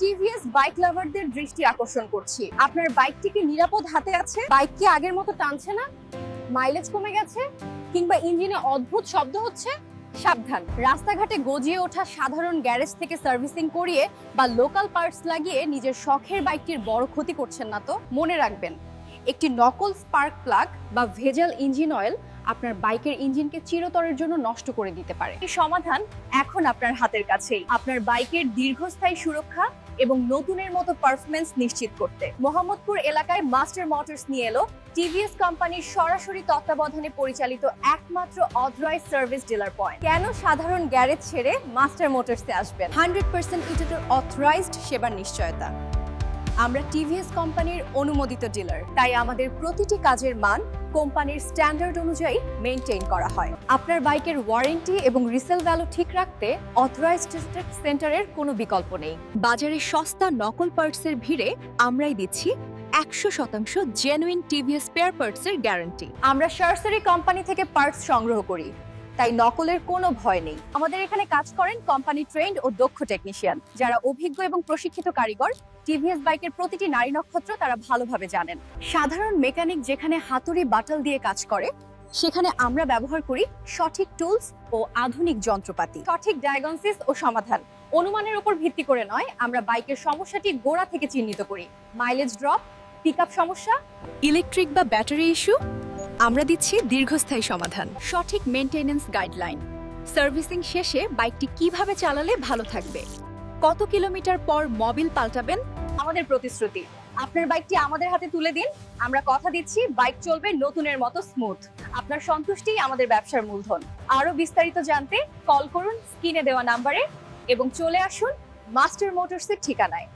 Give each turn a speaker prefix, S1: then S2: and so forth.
S1: TVS bike লাভারদের দৃষ্টি আকর্ষণ করছি। আপনার বাইকটি কি নিরাপদ হাতে আছে? বাইক কি আগের মতো টানছে না? মাইলেজ কমে গেছে? কিংবা ইঞ্জিনে অদ্ভুত শব্দ হচ্ছে? সাবধান। রাস্তাঘাটে গজিয়ে ওঠা সাধারণ গ্যারেজ থেকে সার্ভিসিং করিয়ে বা লোকাল পার্টস লাগিয়ে নিজের শখের বাইকটির বড় ক্ষতি করছেন না তো? মনে রাখবেন, একটি নকল স্পার্ক প্লাগ বা ভেজাল ইঞ্জিন অয়েল আপনার বাইকের ইঞ্জিনকে চিরতরের জন্য নষ্ট করে দিতে পারে। এই সমাধান এখন আপনার হাতের কাছেই। আপনার বাইকের দীর্ঘস্থায়ী সুরক্ষা এবং নতুনের মতো পারফরমেন্স নিশ্চিত করতে। মোহাম্মদপুর এলাকায় মাস্টার মোটরস নিয়ে এলো টিভিএস কোম্পানির সরাসরি তত্ত্বাবধানে পরিচালিত একমাত্র অথরাইজ সার্ভিস ডিলার পয়েন্ট কেন সাধারণ গ্যারেজ ছেড়ে মাস্টার মোটরসে আসবেন? হান্ড্রেড পার্সেন্ট ইটের অথরাইজড সেবার নিশ্চয়তা। আমরা টিভিএস কোম্পানির অনুমোদিত ডিলার তাই আমাদের প্রতিটি কাজের মান কোম্পানির স্ট্যান্ডার্ড অনুযায়ী মেনটেন করা হয়। আপনার বাইকের ওয়ারেন্টি এবং রিসেল ভ্যালু ঠিক রাখতে অথরাইজড সেন্টারের কোনো বিকল্প নেই। বাজারে সস্তা নকল পার্টসের ভিড়ে আমরাই দিচ্ছি একশো শতাংশ জেনুইন টিভিএস স্পেয়ার পার্টসের গ্যারান্টি আমরা সার্সারি কোম্পানি থেকে পার্টস সংগ্রহ করি। তাই নকলের কোনো ভয় নেই। আমাদের এখানে কাজ করেন কোম্পানি ট্রেন্ড ও দক্ষ টেকনিশিয়ান, যারা অভিজ্ঞ এবং প্রশিক্ষিত কারিগর। টিভিএস বাইকের প্রতিটি নারী নক্ষত্র তারা ভালোভাবে জানেন। সাধারণ মেকানিক যেখানে হাতুড়ি বাটাল দিয়ে কাজ করে, সেখানে আমরা ব্যবহার করি সঠিক টুলস ও আধুনিক যন্ত্রপাতি। সঠিক ডায়াগনসিস ও সমাধান। অনুমানের উপর ভিত্তি করে নয়, আমরা বাইকের সমস্যাটি গোড়া থেকে চিহ্নিত করি। মাইলেজ ড্রপ, পিকআপ সমস্যা, ইলেকট্রিক বা ব্যাটারি ইস্যু আমরা দিচ্ছি দীর্ঘস্থায়ী সমাধান। সঠিক মেনটেনেন্স গাইডলাইন। সার্ভিসিং শেষে বাইকটি কীভাবে চালালে ভালো থাকবে? কত কিলোমিটার পর মবিল পাল্টাবেন? আমাদের প্রতিশ্রুতি। আপনার বাইকটি আমাদের হাতে তুলে দিন। আমরা কথা দিচ্ছি, বাইক চলবে নতুনের মতো স্মুথ আপনার সন্তুষ্টিই আমাদের ব্যবসার মূলধন। আরও বিস্তারিত জানতে কল করুন, স্ক্রিনে দেওয়া নাম্বারে এবং চলে আসুন মাস্টার মোটরসের ঠিকানায়।